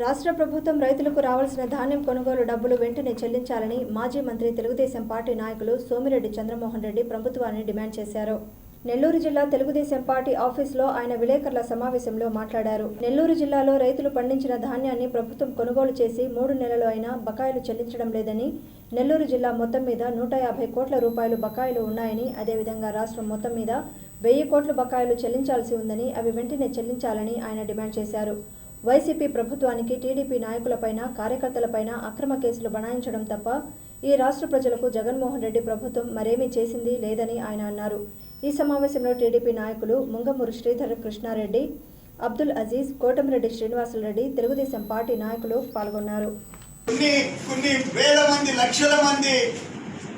రాష్ట్ర ప్రభుత్వం రైతులకు రావాల్సిన ధాన్యం కొనుగోలు డబ్బులు వెంటనే చెల్లించాలని మాజీ మంత్రి తెలుగుదేశం పార్టీ నాయకులు సోమిరెడ్డి చంద్రమోహన్ రెడ్డి ప్రభుత్వాన్ని డిమాండ్ చేశారు. నెల్లూరు జిల్లా తెలుగుదేశం పార్టీ ఆఫీసులో ఆయన విలేకరుల సమావేశంలో మాట్లాడారు. నెల్లూరు జిల్లాలో రైతులు పండించిన ధాన్యాన్ని ప్రభుత్వం కొనుగోలు చేసి మూడు నెలలు అయినా బకాయిలు చెల్లించడం లేదని నెల్లూరు జిల్లా మొత్తం మీద నూట యాభై కోట్ల రూపాయలు బకాయిలు ఉన్నాయని అదేవిధంగా రాష్ట్రం మొత్తం మీద వెయ్యి కోట్ల బకాయిలు చెల్లించాల్సి ఉందని అవి వెంటనే చెల్లించాలని ఆయన డిమాండ్ చేశారు. వైసీపీ ప్రభుత్వానికి టీడీపీ నాయకులపైన కార్యకర్తలపైన అక్రమ కేసులు బనాయించడం తప్ప ఈ రాష్ట్ర ప్రజలకు జగన్మోహన్ రెడ్డి ప్రభుత్వం మరేమీ చేసింది లేదని ఆయన అన్నారు. ఈ సమావేశంలో టీడీపీ నాయకులు ముంగమూరు శ్రీధర్ కృష్ణారెడ్డి అబ్దుల్ అజీజ్ కోటమిరెడ్డి శ్రీనివాసులరెడ్డి తెలుగుదేశం పార్టీ నాయకులు పాల్గొన్నారు. కొన్ని కొన్ని వేల మంది లక్షల మంది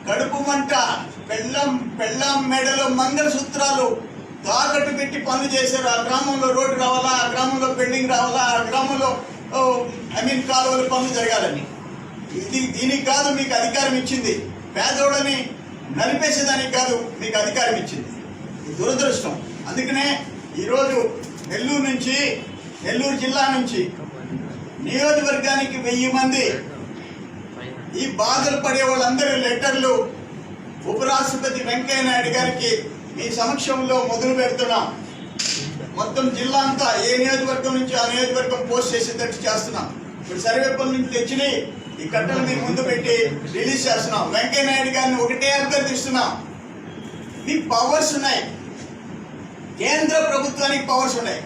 కడుపు మంట పెళ్ళం పెళ్ళం మెడలో మంగళసూత్రాలు తాకట్టు పెట్టి పనులు చేశారు. ఆ గ్రామంలో రోడ్డు రావాలా? ఆ గ్రామంలో బిల్డింగ్ రావాలా? ఆ గ్రామంలో ఐ మీన్ కాలువలు పనులు జరగాలని. ఇది దీనికి కాదు మీకు అధికారం ఇచ్చింది. పేదోడని నలిపేసేదానికి కాదు మీకు అధికారం ఇచ్చింది. దురదృష్టం. అందుకనే ఈరోజు నెల్లూరు నుంచి నెల్లూరు జిల్లా నుంచి నియోజకవర్గానికి వెయ్యి మంది ఈ బాధలు పడే వాళ్ళందరి లెటర్లు ఉపరాష్ట్రపతి వెంకయ్య నాయుడు గారికి మీ సమక్షంలో మొదలు పెడుతున్నాం. మొత్తం జిల్లా అంతా ఏ నియోజకవర్గం నుంచి ఆ నియోజకవర్గం పోస్ట్ చేసేటట్టు చేస్తున్నాం. ఇప్పుడు సర్వేపల్లి నుంచి తెచ్చి ఈ కట్టలు మీ ముందు పెట్టి రిలీజ్ చేస్తున్నాం. వెంకయ్య నాయుడు గారిని ఒకటే అభ్యర్థిస్తున్నాం. మీ పవర్స్ ఉన్నాయి. కేంద్ర ప్రభుత్వానికి పవర్స్ ఉన్నాయి.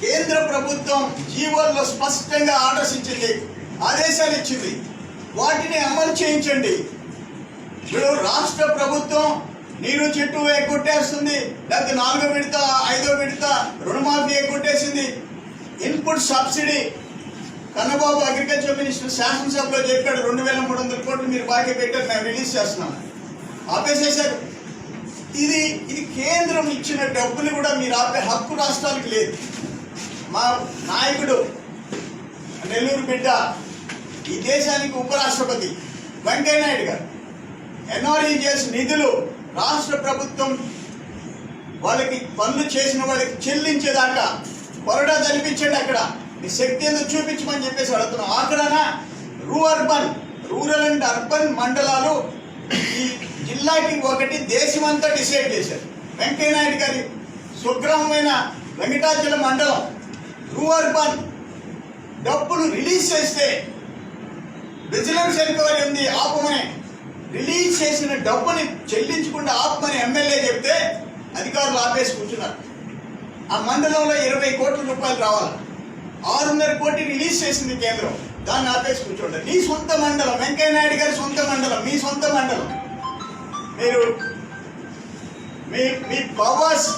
కేంద్ర ప్రభుత్వం జీవోల్లో స్పష్టంగా ఆర్డర్స్ ఇచ్చింది. ఆదేశాలు ఇచ్చింది. వాటిని అమలు చేయించండి. ఇప్పుడు రాష్ట్ర ప్రభుత్వం నీరు చెట్టు కొట్టేస్తుంది లేకపోతే నాలుగో విడత ఐదో విడత రుణమాఫీ ఎక్కుట్టేసింది input subsidy. Kannababu agriculture minister శాసనసభలో చెప్పాడు రెండు వేల మూడు వందల కోట్లు మీరు బాకీ పెట్టారు మేము రిలీజ్ చేస్తున్నాం. ఆపేసేశారు ఇది ఇది కేంద్రం ఇచ్చిన డబ్బులు కూడా మీరు ఆపే హక్కు రాష్ట్రాలకు లేదు. మా నాయకుడు నెల్లూరు బిడ్డ ఈ దేశానికి ఉపరాష్ట్రపతి వెంకయ్య నాయుడు గారు. ఎన్ఆర్ఈజిఎస్ నిధులు రాష్ట్ర ప్రభుత్వం వాళ్ళకి పనులు చేసిన వాళ్ళకి చెల్లించేదాకా కొరడా జరిపించండి అక్కడ. మీ శక్తి ఏదో చూపించమని చెప్పేసి అడుగుతున్నాం. ఆఖరాన రూ అర్బన్ రూరల్ అండ్ అర్బన్ మండలాలు ఈ జిల్లాకి ఒకటి దేశమంతా డిసైడ్ చేశారు. వెంకయ్య నాయుడు గారి స్వగ్రామమైన వెంకటాచలం మండలం రూ అర్బన్ డబ్బులు రిలీజ్ చేస్తే విజిలెన్స్ ఎంక్వైరీ ఉంది ఆపమని రిలీజ్ చేసిన డబ్బుని చెల్లించకుండా ఆత్మని ఎమ్మెల్యే చెప్తే అధికారులు ఆపేసి కూర్చున్నారు. ఆ మండలంలో ఇరవై కోట్ల రూపాయలు రావాలి. ఆరున్నర కోటి రిలీజ్ చేసింది కేంద్రం. దాన్ని ఆపేసి కూర్చోండి. నీ సొంత మండలం వెంకయ్య నాయుడు గారి సొంత మండలం మీ సొంత మండలం. మీరు మీ మీ పవర్స్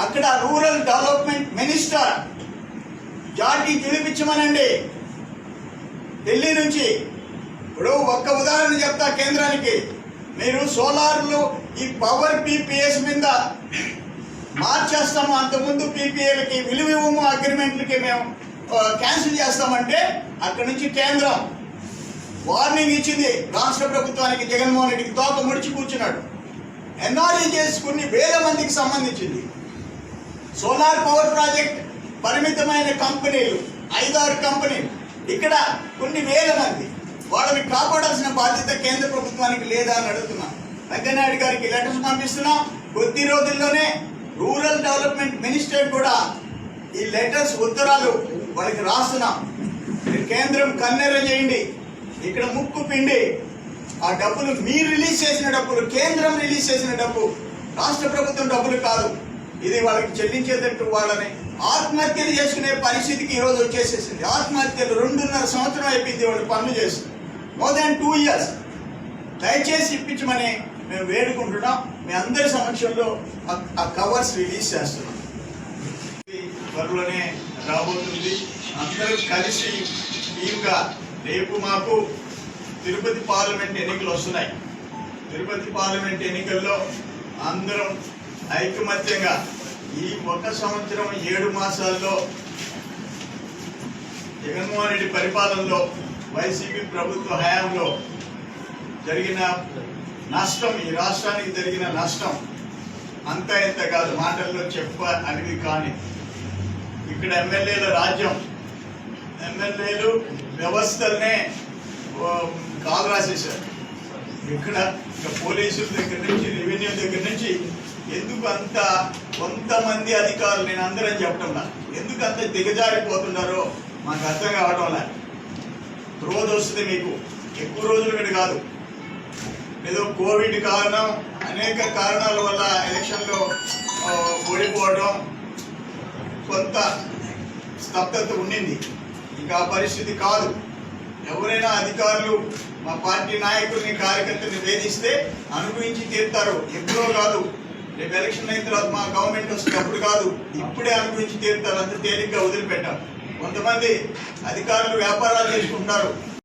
అక్కడ రూరల్ డెవలప్మెంట్ మినిస్టర్ జాటి పిలిపించమనండి ఢిల్లీ నుంచి ఇప్పుడు ఒక్క ఉదాహరణ చెప్తా కేంద్రానికి. మీరు సోలార్లు ఈ పవర్ పీపీఎస్ మీద మార్చేస్తాము. అంతకుముందు పీపీఏలకి విలువ ఇవ్వము అగ్రిమెంట్లకి మేము క్యాన్సిల్ చేస్తామంటే అక్కడి నుంచి కేంద్రం వార్నింగ్ ఇచ్చింది. రాష్ట్ర ప్రభుత్వానికి జగన్మోహన్ రెడ్డికి తోక ముడిచి కూర్చున్నాడు. ఎన్ఆర్ఈ చేసుకుని కొన్ని వేల మందికి సంబంధించింది. సోలార్ పవర్ ప్రాజెక్ట్ పరిమితమైన కంపెనీలు ఐదారు కంపెనీలు. ఇక్కడ కొన్ని వేల మంది. వాళ్ళని కాపాడాల్సిన బాధ్యత కేంద్ర ప్రభుత్వానికి లేదా అని అడుగుతున్నాం. వెంకయ్యనాయుడు గారికి లెటర్స్ పంపిస్తున్నాం. కొద్ది రోజుల్లోనే రూరల్ డెవలప్మెంట్ మినిస్టర్ కూడా ఈ లెటర్స్ ఉత్తరాలు వాళ్ళకి రాస్తున్నాం. కేంద్రం కన్నెర చేయండి. ఇక్కడ ముక్కు పిండి. ఆ డబ్బులు మీరు రిలీజ్ చేసిన డబ్బులు కేంద్రం రిలీజ్ చేసిన డబ్బు రాష్ట్ర ప్రభుత్వం డబ్బులు కాదు. ఇది వాళ్ళకి చెల్లించేటట్టు వాళ్ళని ఆత్మహత్యలు చేసుకునే పరిస్థితికి ఈ రోజు వచ్చేసేసింది. ఆత్మహత్యలు రెండున్నర సంవత్సరం అయిపోయింది వాళ్ళు పనులు చేస్తుంది మోర్ దాన్ టూ ఇయర్స్ దయచేసి ఇప్పించమని మేము వేడుకుంటున్నాం. మీ అందరి సమక్షంలో ఆ- కవర్స్ రిలీజ్ చేస్తున్నాం. త్వరలోనే రాబోతుంది. అందరూ కలిసి టీమ్గా రేపు మాకు తిరుపతి పార్లమెంట్ ఎన్నికలు వస్తున్నాయి. తిరుపతి పార్లమెంట్ ఎన్నికల్లో అందరం ఐకమత్యంగా ఈ ఒక సంవత్సరం ఏడు మాసాల్లో జగన్మోహన్ రెడ్డి పరిపాలనలో వైసీపీ ప్రభుత్వ హయాంలో జరిగిన నష్టం ఈ రాష్ట్రానికి జరిగిన నష్టం అంత ఇంత కాదు మాటల్లో చెప్ప అనేది కానీ. ఇక్కడ ఎమ్మెల్యేల రాజ్యం ఎమ్మెల్యేలు వ్యవస్థలనే ఓ, కాలు రాసేశారు. ఇక్కడ పోలీసుల దగ్గర నుంచి రెవెన్యూ దగ్గర నుంచి ఎందుకు అంత కొంతమంది అధికారులు నేను అందరం చెప్పడం ఎందుకు అంత దిగజారిపోతున్నారో మాకు అర్థం కావడంలా రోజు వస్తుంది మీకు. ఎక్కువ రోజులు కూడా కాదు. ఏదో కోవిడ్ కారణం అనేక కారణాల వల్ల ఎలక్షన్లో ఓడిపోవడం కొంత స్తబ్దత ఉండింది. ఇంకా పరిస్థితి కాదు. ఎవరైనా అధికారులు మా పార్టీ నాయకుల్ని కార్యకర్తల్ని వేధిస్తే అనుభవించి తీరుతారు. ఎప్పుడో కాదు. రేపు ఎలక్షన్ అయిన తర్వాత మా గవర్నమెంట్ వస్తే అప్పుడు కాదు. ఇప్పుడే అనుభవించి తీరుతారు. అంత తేలిగ్గా వదిలిపెట్టాం. కొంతమంది అధికారులు వ్యాపారాలు చేసుకుంటున్నారు.